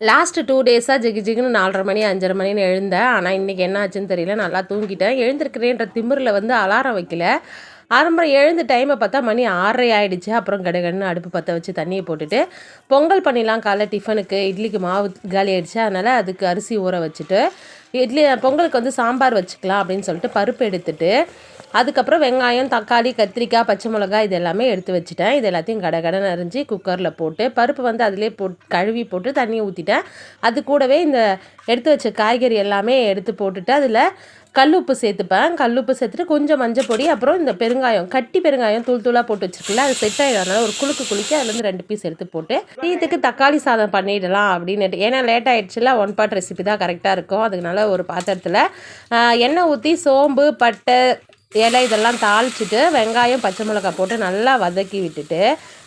Last two டேஸாக ஜிகி ஜிகின்னு நாலரை மணி அஞ்சரை மணின்னு எழுந்தேன். ஆனால் இன்றைக்கி என்ன ஆச்சுன்னு தெரியல. நல்லா தூங்கிட்டேன். எழுந்திருக்கிறேன்ற திமிரில் வந்து அலாரம் வைக்கல. ஆரம்பரம் எழுந்த டைமை பார்த்தா மணி ஆறரை ஆகிடுச்சு அப்புறம் கடகடன்னு அடுப்பு பற்ற வச்சு தண்ணியை போட்டுட்டு பொங்கல் பண்ணிடலாம் காலைல டிஃபனுக்கு இட்லிக்கு மாவு காலி ஆகிடுச்சு அதனால் அதுக்கு அரிசி ஊற வச்சுட்டு இட்லி பொங்கலுக்கு வந்து சாம்பார் வச்சுக்கலாம் அப்படின்னு சொல்லிட்டு பருப்பு எடுத்துகிட்டு அதுக்கப்புறம் வெங்காயம் தக்காளி கத்திரிக்காய் பச்சை மிளகாய் இது எல்லாமே எடுத்து வச்சுட்டேன். இது எல்லாத்தையும் கடை கடை அரிஞ்சு குக்கரில் போட்டு பருப்பு வந்து அதிலே போட் கழுவி போட்டு தண்ணி ஊற்றிட்டேன் அது கூடவே இந்த எடுத்து வச்ச காய்கறி எல்லாமே எடுத்து போட்டுட்டு அதில் கல் உப்பு சேர்த்துப்பேன். கல் உப்பு சேர்த்துட்டு கொஞ்சம் மஞ்சள் பொடி அப்புறம் இந்த பெருங்காயம் கட்டி பெருங்காயம் தூள் தூளாக போட்டு வச்சுருக்கல அது செட் ஆகிடும் ஒரு குலுக்கு குலுக்கி அதுலேருந்து ரெண்டு பீஸ் எடுத்து போட்டு இதுக்கு தக்காளி சாதம் பண்ணிடலாம் அப்படின்னு ஏன்னா லேட் ஆகிடுச்சுல ஒன் பார்ட் ரெசிபி தான் கரெக்டாக இருக்கும். அதுக்குனால ஒரு பாத்திரத்தில் எண்ணெய் ஊற்றி சோம்பு பட்டை இலை இதெல்லாம் தாளிச்சிட்டு வெங்காயம் பச்சை மிளகாய் போட்டு நல்லா வதக்கி விட்டுட்டு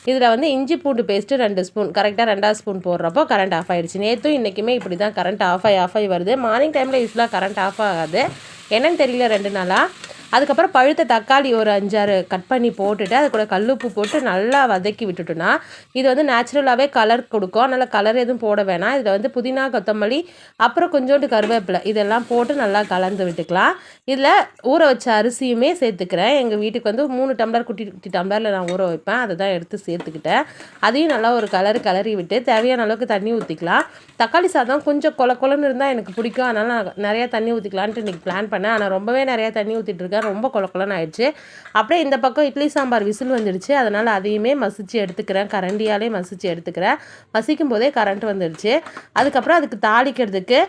இதில் வந்து இஞ்சி பூண்டு பேஸ்ட்டு ரெண்டு ஸ்பூன் கரெக்டாக ரெண்டாவது ஸ்பூன் போடுறப்போ கரண்ட் ஆஃப் ஆகிடுச்சு நேற்றும் இன்றைக்குமே இப்படி தான் கரண்ட் ஆஃப் ஆகி ஆஃப் ஆகி வருது மார்னிங் டைமில் யூஸ்வலாக கரண்ட் ஆஃப் ஆகாது. என்னன்னு தெரியல ரெண்டு நாளாக அதுக்கப்புறம் பழுத்த தக்காளி ஒரு அஞ்சாறு கட் பண்ணி போட்டுட்டு அது கூட கல்லுப்பு போட்டு நல்லா வதக்கி விட்டுட்டோன்னா இது வந்து நேச்சுரலாகவே கலர் கொடுக்கும். அதனால் கலர் எதுவும் போட வேணாம். இதில் வந்து புதினா கொத்தமல்லி அப்புறம் கொஞ்சோண்டு கருவேப்பிலை இதெல்லாம் போட்டு நல்லா கலந்து விட்டுக்கலாம். இதில் ஊற வச்ச அரிசியுமே சேர்த்துக்கிறேன். எங்கள் வீட்டுக்கு வந்து மூணு டம்ளர் குட்டி குட்டி டம்ளரில் நான் ஊற வைப்பேன். அதை தான் எடுத்து சேர்த்துக்கிட்டேன். அதையும் நல்லா ஒரு கலர் கலரி விட்டு தேவையான அளவுக்கு தண்ணி ஊற்றிக்கலாம் தக்காளி சாதம் கொஞ்சம் கொல கொலன்னு இருந்தால் எனக்கு பிடிக்கும். அதனால் நான் நிறையா தண்ணி ஊற்றிக்கலான்ட்டு இன்றைக்கி பிளான் பண்ணேன். ஆனால் ரொம்பவே நிறையா தண்ணி ஊற்றிட்டுருக்கேன் இருக்கேன் ரொம்ப கொல கொலன்னு ஆயிடுச்சு. அப்படியே இந்த பக்கம் இட்லி சாம்பார் விசில் வந்துடுச்சு. அதனால் அதையுமே மசிச்சு எடுத்துக்கிறேன். கரண்டியாலே மசிச்சு எடுத்துக்கிறேன். மசிக்கும் போதே கரண்ட் வந்துடுச்சு. அதுக்கப்புறம் அதுக்கு தாளிக்கிறதுக்கு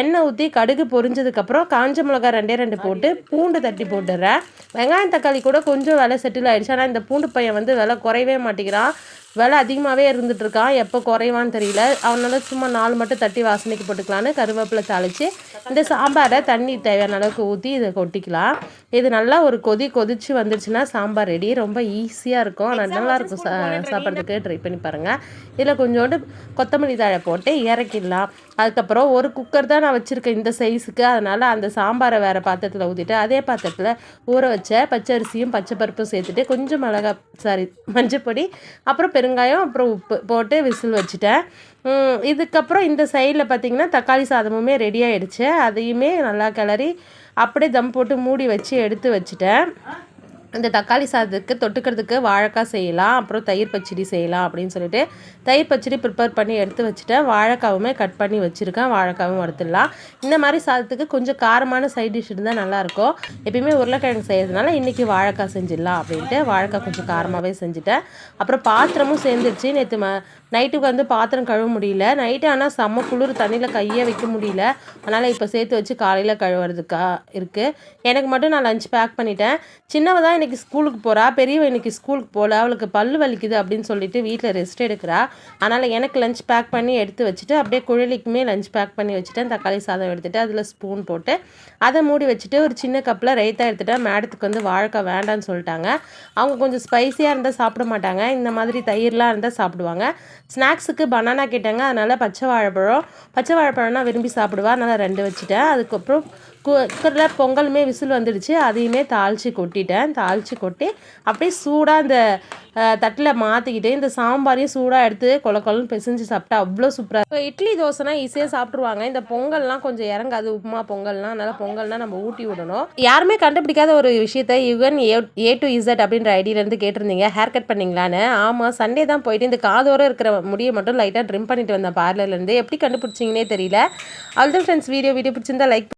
எண்ணெய் ஊற்றி கடுகு பொரிஞ்சதுக்கப்புறம் காஞ்ச மிளகா ரெண்டே ரெண்டு போட்டு பூண்டு தட்டி போட்டுடுறேன். வெங்காயம் தக்காளி கூட கொஞ்சம் விலை செட்டில் ஆகிடுச்சு ஆனால் இந்த பூண்டு பையன் வந்து விலை குறையவே மாட்டேங்கிறான். விலை அதிகமாகவே இருந்துகிட்ருக்கான் எப்போ குறைவான்னு தெரியல. அவனால சும்மா நாலு மட்டும் தட்டி வாசனைக்கு போட்டுக்கலான்னு கருவேப்பிலை தாளித்து இந்த சாம்பாரை தண்ணி தேவையான அளவுக்கு ஊற்றி இதை கொட்டிக்கலாம். இது நல்லா ஒரு கொதி கொதிச்சு வந்துருச்சுன்னா சாம்பார் ரெடி ரொம்ப ஈஸியாக இருக்கும். ஆனால் நல்லாயிருக்கும் சா சாப்பிட்றதுக்கு ட்ரை பண்ணி பாருங்கள் இதில் கொஞ்சோண்டு கொத்தமல்லி தழை போட்டு இறக்கிடலாம். அதுக்கப்புறம் ஒரு குக்கர் தான் நான் வச்சுருக்கேன் இந்த சைஸுக்கு அதனால் அந்த சாம்பாரை வேறு பாத்திரத்தில் ஊற்றிட்டு அதே பாத்திரத்தில் ஊற வச்ச பச்சரிசியும் பச்சை பருப்பும் சேர்த்துட்டு கொஞ்சம் மிளகா சாரி மஞ்சப்பொடி அப்புறம் பெரு பெருங்காயம் அப்புறம் உப்பு போட்டு விசில் வச்சுட்டேன். இதுக்கப்புறம் இந்த சைடில் பார்த்திங்கன்னா தக்காளி சாதமுமே ரெடி ஆகிடுச்சு அதையுமே நல்லா கிளறி அப்படியே தம் போட்டு மூடி வச்சு எடுத்து வச்சுட்டேன். இந்த தக்காளி சாதத்துக்கு தொட்டுக்கிறதுக்கு வாழைக்காய் செய்யலாம் அப்புறம் தயிர் பச்சடி செய்யலாம் அப்படின்னு சொல்லிட்டு தயிர் பச்சடி ப்ரிப்பேர் பண்ணி எடுத்து வச்சுட்டேன். வாழைக்காவுமே கட் பண்ணி வச்சுருக்கேன். வாழைக்காவும் வறுத்துடலாம். இந்த மாதிரி சாதத்துக்கு கொஞ்சம் காரமான சைட் டிஷ் இருந்தால் நல்லாயிருக்கும் எப்பயுமே உருளைக்கிழங்கு செய்கிறதுனால இன்றைக்கி வாழைக்காய் செஞ்சிடலாம் அப்படின்ட்டு வாழைக்காய் கொஞ்சம் காரமாகவே செஞ்சுட்டேன். அப்புறம் பாத்திரமும் சேர்ந்துருச்சு. நேற்று ம நைட்டுக்கு வந்து பாத்திரம் கழுவ முடியல. நைட்டு ஆனால் செம்ம குளிர் தண்ணியில் கையே வைக்க முடியல. அதனால் இப்போ சேர்த்து வச்சு காலையில் கழுவுறதுக்கா இருக்குது எனக்கு மட்டும் நான் லஞ்ச் பேக் பண்ணிட்டேன். சின்னவ தான் இன்றைக்கி ஸ்கூலுக்கு போகிறா பெரியவ இன்றைக்கி ஸ்கூலுக்கு போகல அவளுக்கு பல் வலிக்குது அப்படின்னு சொல்லிட்டு வீட்டில் ரெஸ்ட் எடுக்கிறா. அதனால் எனக்கு லஞ்ச் பேக் பண்ணி எடுத்து வச்சுட்டு அப்படியே குழலிக்குமே லஞ்ச் பேக் பண்ணி வச்சுட்டேன் தக்காளி சாதம் எடுத்துகிட்டு அதில் ஸ்பூன் போட்டு அதை மூடி வச்சுட்டு ஒரு சின்ன கப்பில் ரைத்தா எடுத்துகிட்டேன் மேடத்துக்கு வந்து வாழைக்காய் வேண்டான்னு சொல்லிட்டாங்க. அவங்க கொஞ்சம் ஸ்பைஸியாக இருந்தால் சாப்பிட மாட்டாங்க. இந்த மாதிரி தயிர்லாம் இருந்தால் சாப்பிடுவாங்க. ஸ்நாக்ஸுக்கு பனானா கேட்டாங்க. அதனால் பச்சை வாழைப்பழம் பச்சை வாழைப்பழம்னா விரும்பி சாப்பிடுவா. அதனால் ரெண்டு வச்சுட்டேன். அதுக்கப்புறம் குக்கரில் பொங்கலுமே விசில் வந்துடுச்சு. அதையுமே தாளித்து கொட்டிட்டேன். தாளித்து கொட்டி அப்படியே சூடாக அந்த தட்டில் மாற்றிக்கிட்டு இந்த சாம்பாரையும் சூடாக எடுத்து கொல கொலன்னு பிசைஞ்சு சாப்பிட்டா அவ்வளோ சூப்பராக இப்போ இட்லி தோசைனா ஈஸியாக சாப்பிட்ருவாங்க இந்த பொங்கல்லாம் கொஞ்சம் இறங்காது. உப்புமா பொங்கல்லாம். அதனால் பொங்கல்னால் நம்ம ஊட்டி விடணும். யாருமே கண்டுபிடிக்காத ஒரு விஷயத்த Yuvan A A to Z அப்படின்ற ஐடியிலேருந்து கேட்டிருந்தீங்க. ஹேர் கட் பண்ணிங்களான்னு? ஆமாம் சண்டே தான் போயிட்டு இந்த காதோரம் இருக்கிற முடியை மட்டும் லைட்டாக ட்ரிம் பண்ணிட்டு வந்தேன் பார்லர்லேருந்து எப்படி கண்டுபிடிச்சிங்கன்னே தெரியல. அவ்வளோதான் ஃப்ரெண்ட்ஸ் வீடியோ வீடியோ பிடிச்சிருந்தா லைக்